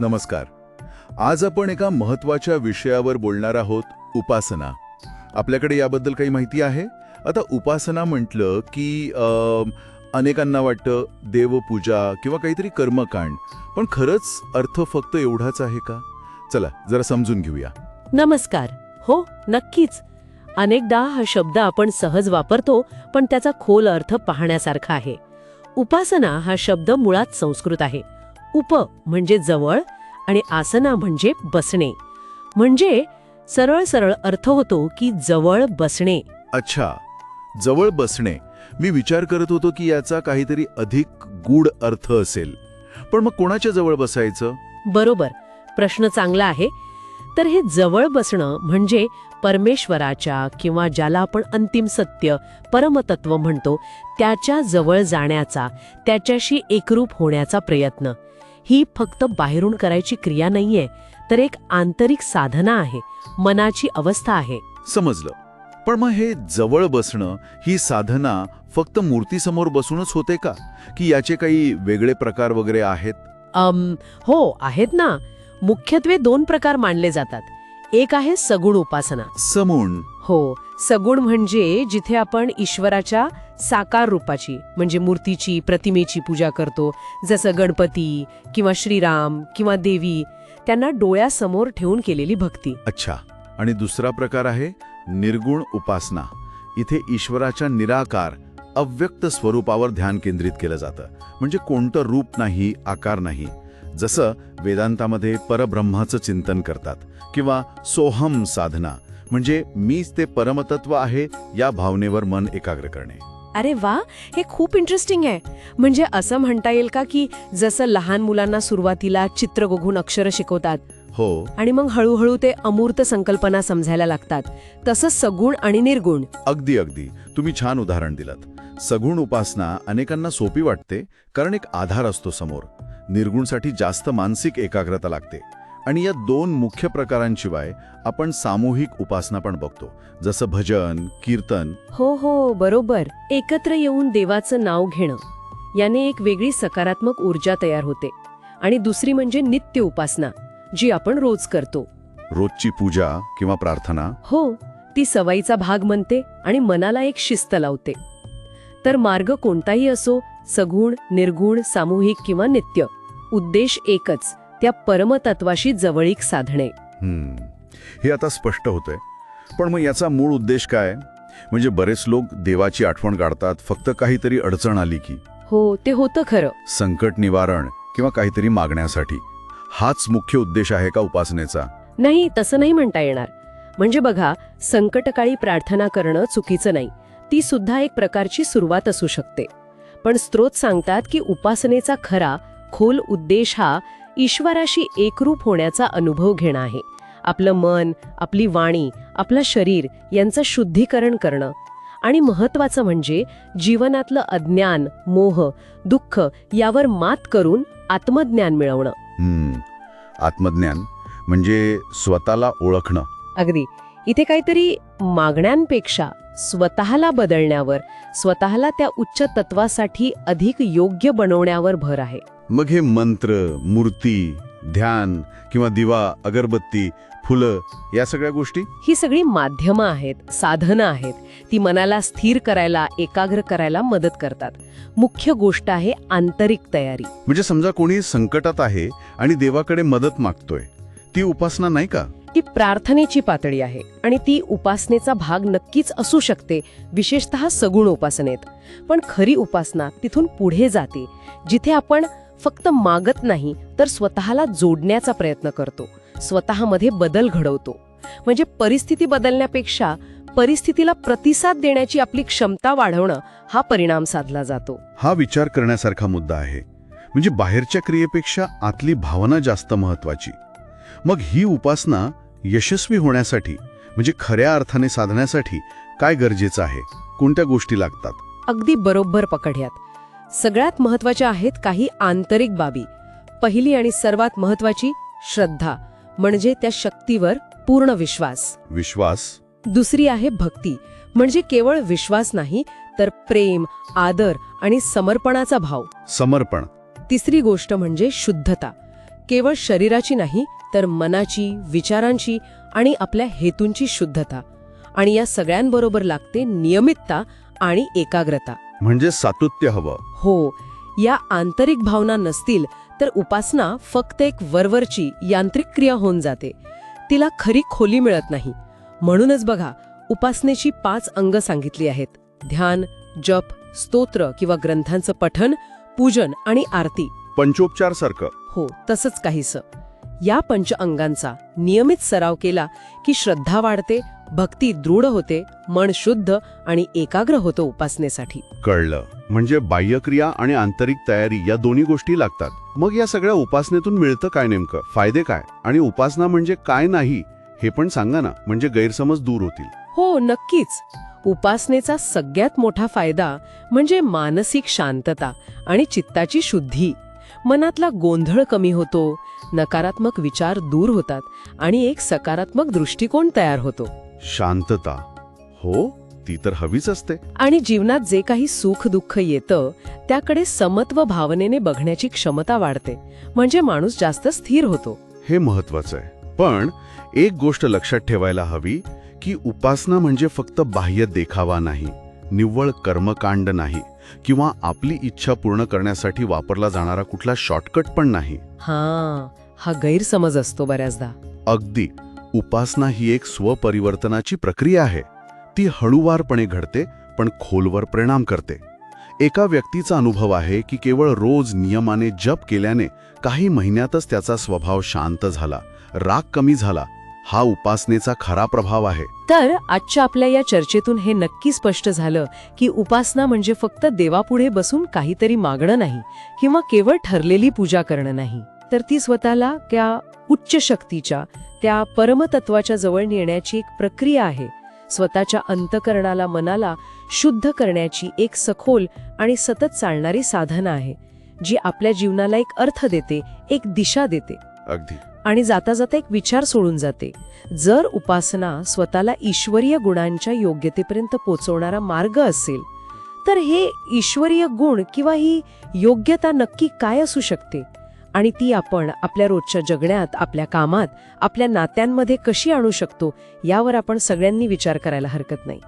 नमस्कार. आज आपण एका महत्त्वाच्या विषयावर बोलणार आहोत उपासना. आपल्याकडे याबद्दल काही माहिती आहे? आता उपासना म्हटलं की अनेकांना वाटतं देवपूजा किंवा काहीतरी कर्मकांड. पण खरंच अर्थ फक्त एवढाच आहे का? चला जरा समजून घेऊया. नमस्कार. हो नक्कीच. अनेकदा हा शब्द आपण सहज वापरतो पण त्याचा खोल अर्थ पाहण्यासारखा आहे. उपासना हा शब्द मुळात संस्कृत आहे. उप म्हणजे जवळ आणि आसना म्हणजे बसणे. म्हणजे सरळ सरळ अर्थ होतो की जवळ बसणे. अच्छा जवळ बसणे. मी विचार करत होतो की याचा काहीतरी अधिक गूढ अर्थ असेल. पण मग कोणाच्या जवळ बसायचं? बरोबर प्रश्न चांगला आहे. तर हे जवळ बसणं म्हणजे परमेश्वराच्या किंवा ज्याला आपण अंतिम सत्य परमतत्व म्हणतो त्याच्याजवळ जाण्याचा त्याच्याशी एकरूप होण्याचा प्रयत्न. ही फक्त बाहेरून करायची क्रिया नाहीये तर एक आंतरिक साधना आहे मनाची अवस्था आहे. समजलं. पण मग हे जवळ बसणं ही साधना फक्त मूर्तीसमोर बसूनच होते का? की याचे काही वेगळे प्रकार वगैरे आहेत? अम हो आहेत ना. मुख्यत्वे दोन प्रकार मानले जातात. एक आहे सगुण उपासना. समून हो. सगुण म्हणजे जिथे आपण ईश्वराच्या साकार रूपाची म्हणजे मूर्तीची प्रतिमेची पूजा करतो जसं गणपती किंवा श्रीराम किंवा देवी त्यांना डोळ्यासमोर ठेवून केलेली भक्ती. अच्छा. आणि दुसरा प्रकार आहे निर्गुण उपासना. इथे ईश्वराच्या निराकार अव्यक्त स्वरूपावर ध्यान केंद्रित केलं जातं. म्हणजे कोणतं रूप नाही आकार नाही. जसं वेदांतामध्ये परब्रह्माचं चिंतन करतात किंवा सोहम साधना. म्हणजे मीच ते परमतत्व आहे या भावनेवर मन एकाग्र करणे. अरे वा हे खूप इंटरेस्टिंग आहे. म्हणजे असं म्हणता येईल का की जसं लहान मुलांना सुरुवातीला चित्र बघून अक्षरं शिकवतात हो. आणि मग हळूहळू ते अमूर्त संकल्पना समजायला लागतात तसं सगुण आणि निर्गुण. अगदी अगदी. तुम्ही छान उदाहरण दिलं सगुण उपासना अनेकांना सोपी वाटते कारण एक आधार असतो समोर. निर्गुणसाठी जास्त मानसिक एकाग्रता लागते. आणि या दोन मुख्य प्रकारांशिवाय आपण सामूहिक उपासना पण बघतो जसं भजन कीर्तन. हो हो बरोबर. एकत्र येऊन देवाचं नाव घेणं याने एक वेगळी सकारात्मक ऊर्जा तयार होते. आणि दुसरी म्हणजे नित्य उपासना जी आपण रोज करतो. रोजची पूजा किंवा प्रार्थना? हो ती सवयीचा भाग म्हणते आणि मनाला एक शिस्त लावते. तर मार्ग कोणताही असो सगुण निर्गुण सामूहिक किंवा नित्य उद्देश एकच. त्या परमतत्वाशी जवळीक साधणे. हम्म, हे आता स्पष्ट होतंय. पण मग याचा मूळ उद्देश काय? म्हणजे बरेच लोक देवाची आठवण काढतात फक्त काहीतरी अडचण आली की. हो ते होतं खरं. संकट निवारण किंवा काहीतरी मागण्यासाठी. हाच मुख्य उद्देश आहे का उपासनेचा? नाही तसं नाही म्हणता येणार. म्हणजे बघा संकटकाळी प्रार्थना करणं चुकीचं नाही. ती सुद्धा एक प्रकारची सुरुवात असू शकते. पण स्त्रोत सांगतात की उपासनेचा खरा खोल उद्देश हा ईश्वराशी एकरूप होण्याचा अनुभव घेणं आहे. आपलं मन आपली वाणी आपलं शरीर यांचं शुद्धीकरण करणं. आणि महत्वाचं म्हणजे जीवनातलं अज्ञान मोह दुःख यावर मात करून आत्मज्ञान मिळवणं. आत्मज्ञान म्हणजे स्वतःला ओळखणं. अगदी. इथे काहीतरी मागण्यांपेक्षा स्वतःला बदलण्यावर स्वतःला त्या उच्च तत्वासाठी अधिक योग्य बनवण्यावर भर आहे. मग हे मंत्र मूर्ती ध्यान किंवा दिवा अगरबत्ती फुलं या सगळ्या गोष्टी? ही सगळी माध्यमं आहेत साधनं आहेत. ती मनाला स्थिर करायला एकाग्र करायला मदत करतात. मुख्य गोष्ट आहे आंतरिक तयारी. म्हणजे समजा कोणी संकटात आहे आणि देवाकडे मदत मागतोय ती उपासना नाही का? ती प्रार्थनेची पातळी आहे आणि ती उपासनेचा भाग नक्कीच असू शकते विशेषतः सगुण उपासनेत. पण खरी उपासना तिथून पुढे जाते जिथे आपण फक्त मागत नाही तर स्वतःला जोडण्याचा प्रयत्न करतो. स्वतःमध्ये बदल घडवतो. म्हणजे परिस्थिती बदलण्यापेक्षा परिस्थितीला प्रतिसाद देण्याची आपली क्षमता वाढवणं हा परिणाम साधला जातो. हा विचार करण्यासारखा मुद्दा आहे. म्हणजे बाहेरच्या क्रियेपेक्षा आतली भावना जास्त महत्वाची मग ही उपासना यशस्वी होण्यासाठी म्हणजे खऱ्या अर्थाने साधण्यासाठी काय गरजेचं आहे? कोणत्या गोष्टी लागतात? अगदी बरोबर पकडल्यात सगळ्यात महत्त्वाच्या आहेत काही आंतरिक बाबी. पहिली आणि सर्वात महत्वाची श्रद्धा म्हणजे त्या शक्तीवर पूर्ण विश्वास. विश्वास. दुसरी आहे भक्ती म्हणजे केवळ विश्वास नाही तर प्रेम आदर आणि समर्पणाचा भाव. समर्पण. तिसरी गोष्ट म्हणजे शुद्धता. केवळ शरीराची नाही तर मनाची विचारांची आणि आपल्या हेतूंची शुद्धता. आणि या सगळ्यांबरोबर लागते नियमितता आणि एकाग्रता. म्हणजे सातत्य हवं. हो या आंतरिक भावना नसतील तर उपासना फक्त एक वरवरची यांत्रिक क्रिया होऊन जाते. तिला खरी खोली मिळत नाही. म्हणूनच बघा उपासनेची पाच अंग सांगितली आहेत. ध्यान जप स्तोत्र किंवा ग्रंथांचं पठन पूजन आणि आरती. पंचोपचार सारखं हो तसंच काहीसं. या पंच अंगांचा नियमित सराव केला की श्रद्धा वाढते भक्ती दृढ होते मन शुद्ध आणि एकाग्र होतं उपासनेसाठी. कळलं. म्हणजे बाह्यक्रिया आणि आंतरिक तयारी या दोन्ही गोष्टी लागतात. मग या सगळ्या उपासनेतून मिळतं काय नेमकं? फायदे काय? आणि उपासना म्हणजे काय नाही हे पण सांगा ना म्हणजे गैरसमज दूर होतील. हो नक्कीच. उपासनेचा सगळ्यात मोठा फायदा म्हणजे मानसिक शांतता आणि चित्ताची शुद्धी. मनातला गोंधळ कमी होतो नकारात्मक विचार दूर होतात आणि एक सकारात्मक दृष्टिकोन तयार होतो. शांतता. हो ती तर हवीच असते. आणि जीवनात जे काही सुख दुःख येतं त्याकडे समत्व भावनेने बघण्याची क्षमता वाढते. म्हणजे माणूस जास्त स्थिर होतो. हे महत्वाचं आहे. पण एक गोष्ट लक्षात ठेवायला हवी की उपासना म्हणजे फक्त बाह्य देखावा नाही निव्वळ कर्मकांड नाही किंवा आपली इच्छा पूर्ण करण्यासाठी वापरला जाणारा कुठला शॉर्टकट पण नाही. हा हा गैरसमज असतो बऱ्याचदा. अगदी. उपासना ही एक स्वपरिवर्तनाची प्रक्रिया आहे. ती हळूवारपणे घडते पण खोलवर परिणाम करते. एका व्यक्तीचा अनुभव आहे की केवळ रोज नियमाने जप केल्याने काही महिन्यातच त्याचा स्वभाव शांत झाला राग कमी झाला. हा उपासनेचा खरा प्रभाव आहे. तर आजच्या आपल्या या चर्चेतून हे नक्की स्पष्ट झालं की उपासना म्हणजे फक्त देवापुढे बसून काहीतरी मागणं नाही किंवा केवळ ठरलेली पूजा करणं नाही. तर ती स्वतःला त्या उच्च शक्तीच्या त्या परमतत्वाच्या जवळ नेण्याची एक प्रक्रिया आहे. स्वतःच्या अंतकरणाला मनाला शुद्ध करण्याची एक सखोल आणि सतत चालणारी साधना आहे जी आपल्या जीवनाला एक अर्थ देते एक दिशा देते. अगदी. आणि जाता जाता एक विचार सोडून जाते. जर उपासना स्वतःला ईश्वरीय गुणांच्या योग्यतेपर्यंत पोचवणारा मार्ग असेल तर हे ईश्वरीय गुण किंवा ही योग्यता नक्की काय असू शकते? आणि ती आपण आपल्या रोजच्या जगण्यात आपल्या कामात आपल्या नात्यांमध्ये कशी आणू शकतो यावर आपण सगळ्यांनी विचार करायला हरकत नाही.